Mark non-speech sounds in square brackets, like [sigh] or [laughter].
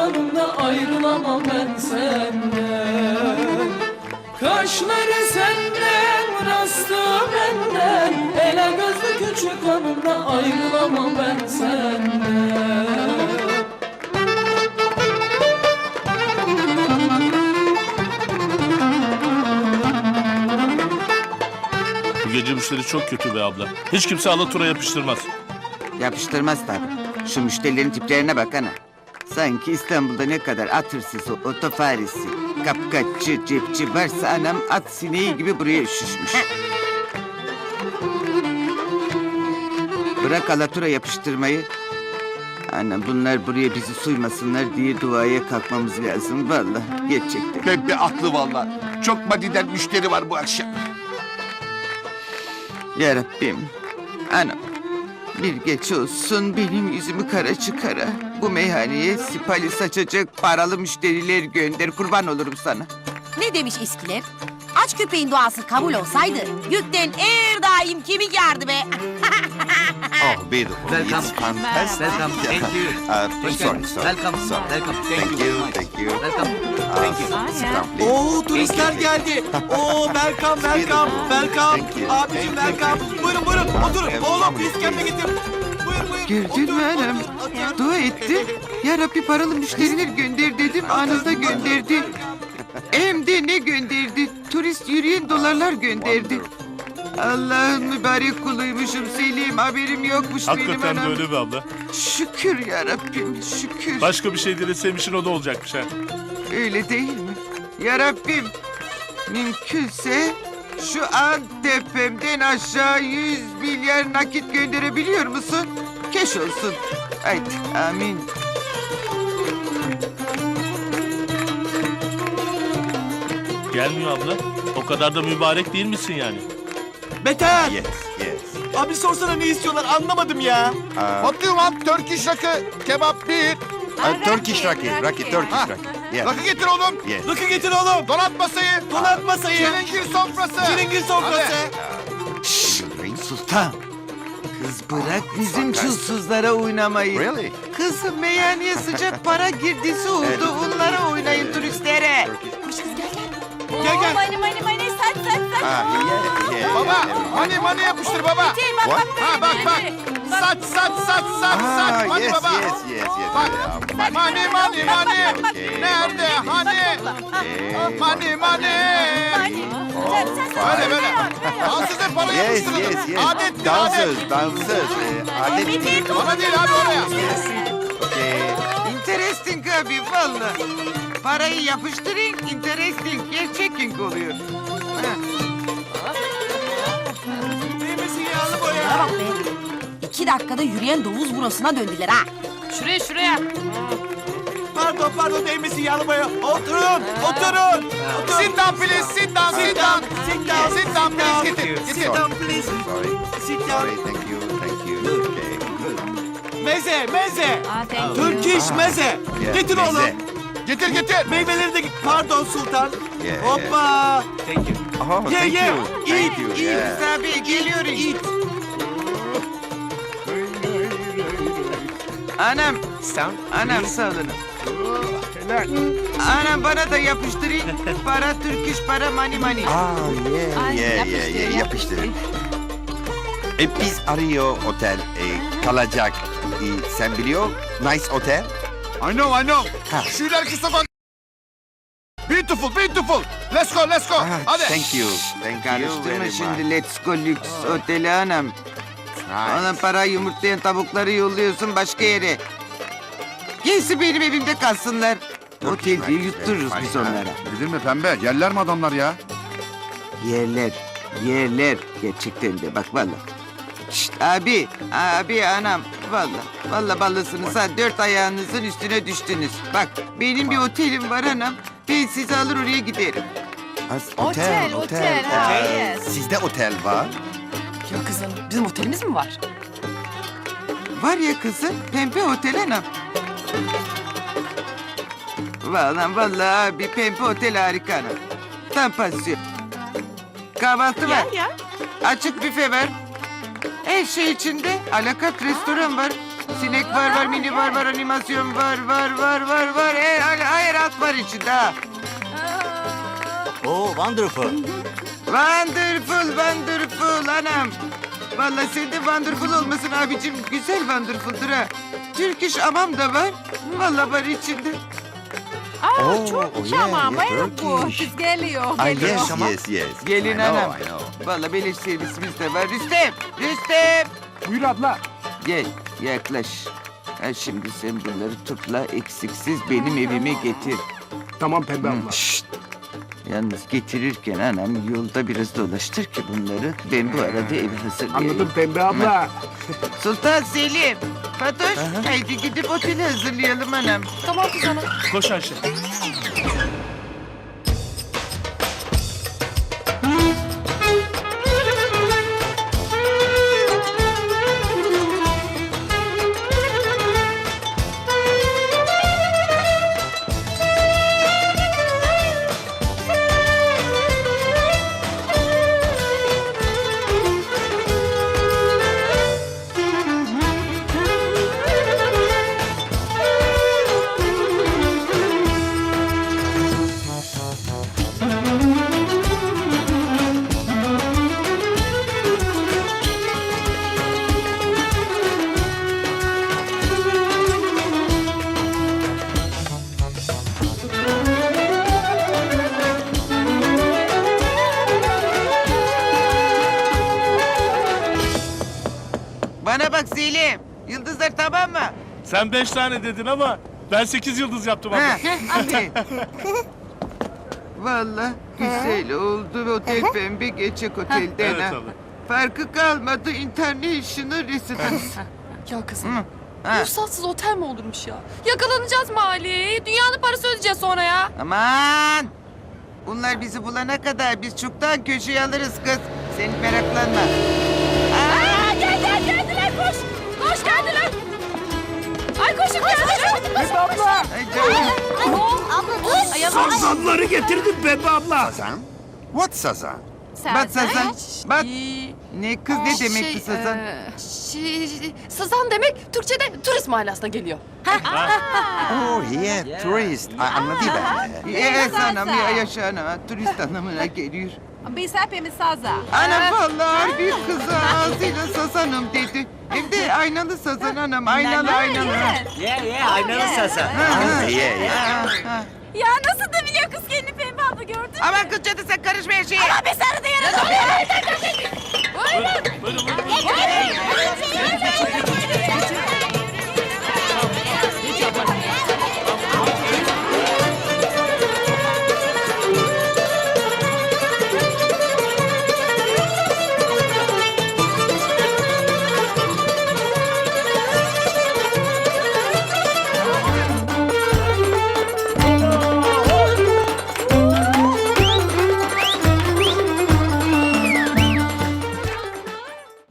kanımda ayrılamam ben senden Kaşları senden, rastı benden Ele gözlü küçük hanımda ayrılamam ben senden Bu gece müşteri çok kötü be abla. Hiç kimse alatura yapıştırmaz. Yapıştırmaz tabii. Şu müşterilerin tiplerine bak ana. Sanki İstanbul'da ne kadar at hırsızı, otofarisi, kapkaççı, cepçi varsa anam at sineği gibi buraya üşüşmüş. Bırak alatura yapıştırmayı. Anam bunlar buraya bizi suymasınlar diye duaya kalkmamız lazım vallahi gerçekten. Pembe aklı valla. Çok madiden müşteri var bu akşam. Ya Rabbim. Anam. Bir geç olsun benim yüzümü kara çıkara. Bu meyhaneye sipali saçacak paralı müşteriler gönder. Kurban olurum sana. Ne demiş eskiler? Aç köpeğin duası kabul olsaydı yükten her daim kemik yardı be. [laughs] Oh, beautiful. Welcome. It's fantastic. Welcome. Thank you. [laughs] Uh, Hoş sorry, sorry. Welcome. Sorry. Welcome. Thank you, thank you. Welcome. Uh, Thank you. sit down, please. Oo turistler geldi. [laughs] Oo welcome welcome welcome. Thank you. Abicim Thank you. welcome. Buyurun buyurun oturun. Oğlum iskemle getir. Buyur buyur. Gördün mü anam? Dua ettim. Ya Rabbi paralı müşteriler gönder dedim. Anında gönderdi. Hem de ne gönderdi? Turist yürüyen dolarlar gönderdi. Allah'ın mübarek kuluymuşum Selim. Haberim yokmuş benim Hakikaten de anam. öyle be abla. Şükür ya Rabbim şükür. Başka bir şey dileseymişin o da olacakmış ha. Öyle değil mi? Ya Rabbim mümkünse şu an tepemden aşağı yüz milyar nakit gönderebiliyor musun? Keş olsun. Haydi amin. Gelmiyor abla. O kadar da mübarek değil misin yani? Beter. Yes, yes. Abi sorsana ne istiyorlar anlamadım ya. Uh, What do you want? Turkish rakı, kebap bir. Uh, Turkish rakı, rakı, Turkish rakı. Yes. Rakı getir oğlum. Yes. Rakı getir oğlum. Donat masayı. Donat masayı. Çilingir sofrası. Çilingir sofrası. Sultan. Kız bırak bizim çulsuzlara oynamayı. Really? Kızım meyhaneye sıcak para girdisi oldu. Onlara oynayın turistlere. Gel gel. Mani mani mani saç saç saç. Ah, yeah, yeah. Baba, money money yapıştır baba. What? Ha bak bak. Saç, saç, saç, saç, saç. Money yes, baba. yes, yes, yes. Bak, yeah, money, money, money. Okay. Nerede? Hani? Money, money. Böyle böyle. Dansöze para Yes, yapıştıralım. yes, yes. Adettir, Dansöz, adet. dansöz. eh, Adet değil. Bana değil abi oraya. Okay. Interesting abi valla. Parayı yapıştırın, interesting, gerçeking oluyor. Ha. Neymesin yağlı boya. Bana bak be. İki dakikada yürüyen domuz burasına döndüler ha. Şuraya şuraya. Pardon pardon değmesin yağlı boya. Oturun oturun. Oturun. Sit down please, sit down, sit down. Sit down. Sit down please, getir, Sit down please. Sorry. Sit down. Meze meze. Aa, thank you. Turkish meze. Yeah, Getir meze. oğlum. Getir, getir. Meyveleri de Pardon sultan. Yeah, Hoppa. Thank you. Oh, Yeah, thank yeah. you. Thank Eat, you. eat. Yeah. Rıza abi geliyoruz. Eat. Anam, Sen. anam sağ olun. Anam bana da yapıştırın. [laughs] para Türk iş, para mani mani. Ah, yeah, Ay, yeah, yapıştır, yeah, yeah, yapıştır. yapıştır. E, biz arıyor otel e, kalacak. E, sen biliyor? Nice otel. I know, I know. Ha. İleriki sokak. Beautiful, beautiful. Let's go, let's go. Ah, Hadi. Thank you. Thank you Karıştırma very much. şimdi let's go lüks oteli anam. Ona Nice. para yumurtlayan tavukları yolluyorsun başka yere. Gelsin benim evimde kalsınlar. Otel diye yuttururuz biz onlara. Bildin mi pembe? Yerler mi adamlar ya? Yerler, yerler. Gerçekten de bak valla. Şşt abi, abi anam. Valla, valla ballısınız ha. Dört ayağınızın üstüne düştünüz. Bak benim bir otelim var anam. Ben sizi alır oraya giderim. As- Otel, otel, ha, yes. Sizde otel var. Ya kızım bizim otelimiz mi var? Var ya kızım, pembe otel anam. Valla valla abi pembe otel harika anam. Tam pansiyon. Kahvaltı var. ya. Açık büfe var. Her şey içinde. Alakart restoran var. Sinek var var, mini var var, animasyon var var var var var. E, hayır, hayır at var içinde ha. Oo wonderful. Wonderful, wonderful anam. Vallahi sen de wonderful olmasın abicim. Güzel wonderful'dur ha. Türk iş amam da var. Vallahi var içinde. Aa Oo, çok oh yeah, ama yeah, bu. Turkish. Kız geliyor. Geliyor. yes, yes, yes. Gelin I know, anam. I know. Vallahi beleş servisimiz de var. Rüstem, Rüstem. Buyur abla. Gel, yaklaş. Ha, şimdi sen bunları topla, eksiksiz benim evime getir. Tamam pembe Hı. Şşt! Yalnız getirirken anam yolda biraz dolaştır ki bunları. Ben bu arada evi hazırlayayım. pembe abla. Sultan Selim, Fatoş, haydi gidip oteli hazırlayalım anam. Tamam kız ana. Koş Ayşe. Yıldızlar tamam mı? Sen beş tane dedin ama ben sekiz yıldız yaptım abla. Ha. [laughs] Vallahi güzel oldu otel pembe geçecek otelden Evet ha. abla. Farkı kalmadı international residence. Ya kızım. Hı, ha. Ruhsatsız otel mi olurmuş ya? Yakalanacağız mali. Dünyanın parası ödeyeceğiz sonra ya. Aman! Bunlar bizi bulana kadar biz çoktan köşeye alırız kız. Sen meraklanma. Aa, gel gel geldiler koş. Koş geldiler. Ay koşun geldiler. Pembe abla. Ay canım. Abla dur. Ay. Sazanları getirdim pembe abla. Sazan? What Sazan? Bak Sazan. Bak ne kız ne demek şey, ki Sazan? e, şey, sazan demek Türkçe'de turist manasına geliyor. Oh, yeah, tourist. I anladım ben. Yes anam ya yaşa anam. Turist anlamına geliyor. Biz hepimiz saza. Anam vallahi bir kızı ağzıyla Sazan'ım dedi. Hem de aynalı Sazan anam. Aynalı aynalı. Yeah yeah aynalı sazan. ha, Yeah, yeah. ha, ha. Ya nasıl da biliyor kız kendini Pembe abla gördün mü? Aman kız cadı sen karışma her şeye. Ama bir sarı da yere